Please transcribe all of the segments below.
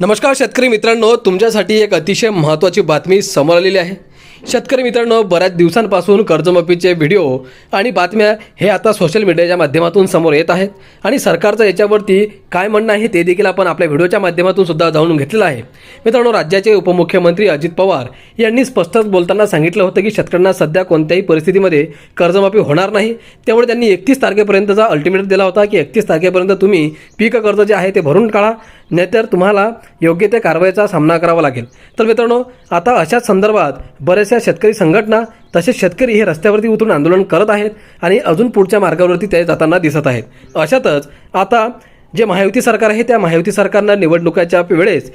नमस्कार शेतकरी मित्रांनो तुमच्यासाठी एक अतिशय महत्त्वाची बातमी समोर आलेली आहे. शेतकरी मित्रांनो बऱ्याच दिवसांपासून कर्जमाफीचे व्हिडिओ आणि बातम्या हे आता सोशल मीडियाच्या माध्यमातून समोर येत आहेत आणि सरकारचं याच्यावरती काय म्हणणं आहे ते देखील आपण आपल्या व्हिडिओच्या माध्यमातून सुद्धा जाणून घेतलेलं आहे. मित्रांनो राज्याचे उपमुख्यमंत्री अजित पवार यांनी स्पष्टच बोलताना सांगितलं होतं की शेतकऱ्यांना सध्या कोणत्याही परिस्थितीमध्ये कर्जमाफी होणार नाही. त्यामुळे त्यांनी एकतीस तारखेपर्यंतचा अल्टिमेट दिला होता की एकतीस तारखेपर्यंत तुम्ही पीक कर्ज जे आहे ते भरून काढा नाहीतर तुम्हाला योग्य त्या कारवाईचा सामना करावा लागेल. तर मित्रांनो आता अशाच संदर्भात बऱ्याचशा शेतकरी संघटना तसेच शेतकरी हे रस्त्यावरती उतरून आंदोलन करत आहेत आणि अजून पुढच्या मार्गावरती ते जाताना दिसत आहेत. अशातच आता जे महायुती सरकार आहे त्या महायुती सरकारनं निवडणुकाच्या वेळेस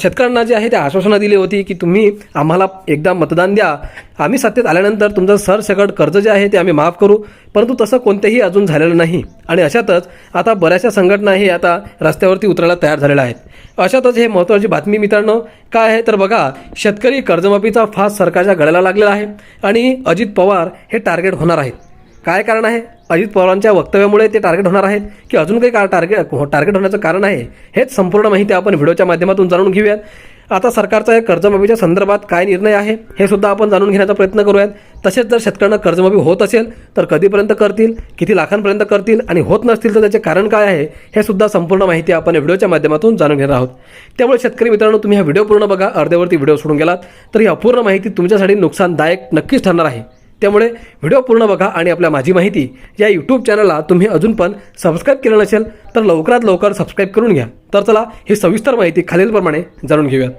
शेतकऱ्यांना जे आहे ते आश्वासनं दिली होती की तुम्ही आम्हाला एकदा मतदान द्या. आम्ही सत्तेत आल्यानंतर तुमचं सरसकट कर्ज जे आहे ते आम्ही माफ करू. परंतु तसं कोणतेही अजून झालेलं नाही. आणि अशातच आता बऱ्याचशा संघटना हे आता रस्त्यावरती उतरायला तयार झालेल्या आहेत. अशातच हे महत्त्वाची बातमी मित्रांनो काय आहे? तर बघा शेतकरी कर्जमाफीचा फास सरकारच्या गळ्याला लागलेला आहे. आणि अजित पवार हे टार्गेट होणार आहेत. काय कारण आहे? अजित पवारांच्या वक्तव्यामुळे ते टार्गेट होणार आहेत की अजून काही का टार्गेट टार्गेट होण्याचं कारण आहे? हेच संपूर्ण माहिती आपण व्हिडिओच्या माध्यमातून जाणून घेऊयात. आता सरकारचा या कर्जमाफीच्या संदर्भात काय निर्णय आहे हे सुद्धा आपण जाणून घेण्याचा प्रयत्न करूयात. तसेच जर शेतकऱ्यांना कर्जमाफी होत असेल तर कधीपर्यंत करतील किती लाखांपर्यंत करतील आणि होत नसतील तर त्याचे कारण काय आहे हे सुद्धा संपूर्ण माहिती आपण व्हिडिओच्या माध्यमातून जाणून घेणार आहोत. त्यामुळे शेतकरी मित्रांनो तुम्ही हा व्हिडिओ पूर्ण बघा अर्ध्यावरती व्हिडिओ सोडून गेलात तर ही अपूर्ण माहिती तुमच्यासाठी नुकसानदायक नक्कीच ठरणार आहे. त्यामुळे व्हिडिओ पूर्ण बघा आणि आपल्या माझी माहिती या यूट्यूब चॅनलला तुम्ही अजून पण सबस्क्राईब केलं नसेल तर लवकरात लवकर सबस्क्राईब करून घ्या. तर चला ही सविस्तर माहिती खालीलप्रमाणे जाणून घेऊयात.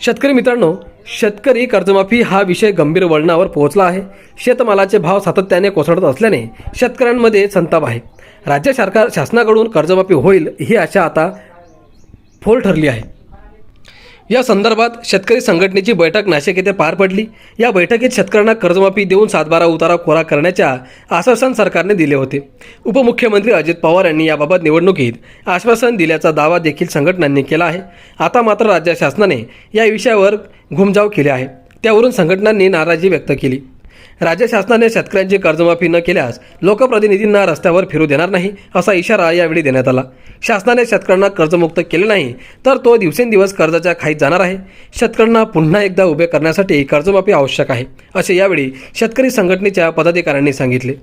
शेतकरी मित्रांनो शेतकरी कर्जमाफी हा विषय गंभीर वळणावर पोहोचला आहे. शेतमालाचे भाव सातत्याने कोसळत असल्याने शेतकऱ्यांमध्ये संताप आहे. राज्य सरकार शासनाकडून कर्जमाफी होईल ही आशा आता फोल ठरली आहे. या संदर्भात शेतकरी संघटनेची बैठक नाशिक येथे पार पडली. या बैठकीत शेतकऱ्यांना कर्जमाफी देऊन सातबारा उतारा कोरा करण्याच्या आश्वासन सरकारने दिले होते. उपमुख्यमंत्री अजित पवार यांनी याबाबत निवडणुकीत आश्वासन दिल्याचा दावा देखील संघटनांनी केला आहे. आता मात्र राज्य शासनाने या विषयावर घुमजाव केले आहे. त्यावरून संघटनांनी नाराजी व्यक्त केली. राज्य शासनाने शेतकऱ्यांची कर्जमाफी न केल्यास लोकप्रतिनिधींना रस्त्यावर फिरू देणार नाही असा इशारा यावेळी देण्यात आला. शासनाने शेतकऱ्यांना कर्जमुक्त केले नाही तर तो दिवसेंदिवस कर्जाच्या खाईत जाणार आहे. शेतकऱ्यांना पुन्हा एकदा उभे करण्यासाठी कर्जमाफी आवश्यक आहे असे यावेळी शेतकरी संघटनेच्या पदाधिकाऱ्यांनी सांगितले.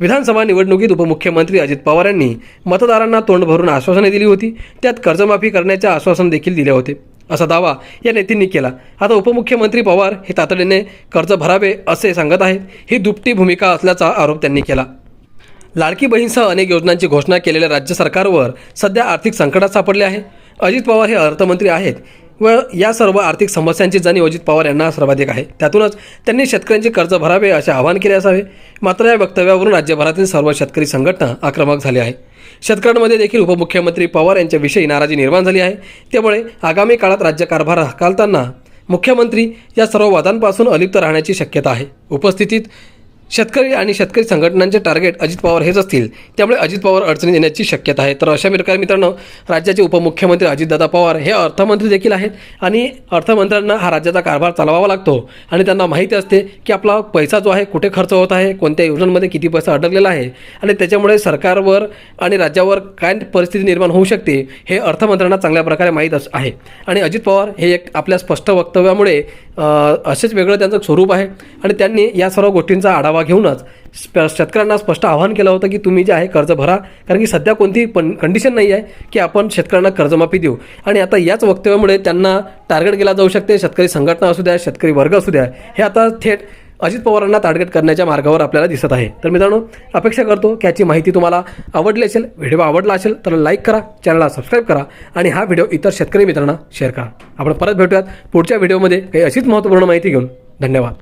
विधानसभा निवडणुकीत उपमुख्यमंत्री अजित पवार यांनी मतदारांना तोंड भरून आश्वासने दिली होती. त्यात कर्जमाफी करण्याचे आश्वासन देखील दिले होते. असा दावा या नेत्यांनी केला. आता उपमुख्यमंत्री पवार हे तातडीने कर्ज भरावे असे सांगत आहेत. ही दुपटी भूमिका असल्याचा आरोप त्यांनी केला. लाडकी बहीणसह अनेक योजनांची घोषणा केलेल्या राज्य सरकारवर सध्या आर्थिक संकटात सापडले आहे. अजित पवार हे अर्थमंत्री आहेत व या सर्व आर्थिक समस्यांची जाणीव अजित पवार यांना सर्वाधिक आहे. त्यातूनच त्यांनी शेतकऱ्यांचे कर्ज भरावे असे आवाहन केले असावे. मात्र या वक्तव्यावरून राज्यभरातील सर्व शेतकरी संघटना आक्रमक झाली आहे शेतकऱ्यांमध्ये देखील उपमुख्यमंत्री पवार यांच्याविषयी नाराजी निर्माण झाली आहे. त्यामुळे आगामी काळात राज्यकारभार हाकालताना मुख्यमंत्री या सर्व वादांपासून अलिप्त राहण्याची शक्यता आहे. उपस्थितीत शेतकरी आणि शेतकरी संघटनांचे टार्गेट अजित पवार हेच असतील त्यामुळे अजित पवार अडचणी येण्याची शक्यता आहे. तर अशा प्रकारे मित्रांनो राज्याचे उपमुख्यमंत्री अजितदादा पवार हे अर्थमंत्री देखील आहेत आणि अर्थमंत्र्यांना हा राज्याचा कारभार चालवावा लागतो. आणि त्यांना माहिती असते की आपला पैसा जो आहे कुठे खर्च होत आहे कोणत्या योजनांमध्ये किती पैसा अडकलेला आहे आणि त्याच्यामुळे सरकारवर आणि राज्यावर काय परिस्थिती निर्माण होऊ शकते हे अर्थमंत्र्यांना चांगल्या प्रकारे माहीत अस आहे. आणि अजित पवार हे एक आपल्या स्पष्ट वक्तव्यामुळे असेच वेगळं त्यांचं स्वरूप आहे. आणि त्यांनी या सर्व गोष्टींचा आढावा घेऊनच शेतकऱ्यांना स्पष्ट आवाहन केलं होतं की तुम्ही जे आहे कर्ज भरा. कारण की सध्या कोणती पण कंडिशन नाही आहे की आपण शेतकऱ्यांना कर्जमाफी देऊ. आणि आता याच वक्तव्यामुळे त्यांना टार्गेट केला जाऊ शकते. शेतकरी संघटना असू द्या शेतकरी वर्ग असू द्या. हे आता थेट अजित पवारांना टार्गेट करण्याच्या मार्गावर आपल्याला दिसत आहे. तर मित्रांनो अपेक्षा करतो की याची माहिती तुम्हाला आवडली असेल व्हिडिओ आवडला असेल तर लाईक करा चॅनलला सबस्क्राईब करा आणि हा व्हिडिओ इतर शेतकरी मित्रांना शेअर करा. आपण परत भेटूयात पुढच्या व्हिडिओमध्ये काही अशीच महत्त्वपूर्ण माहिती घेऊन. धन्यवाद.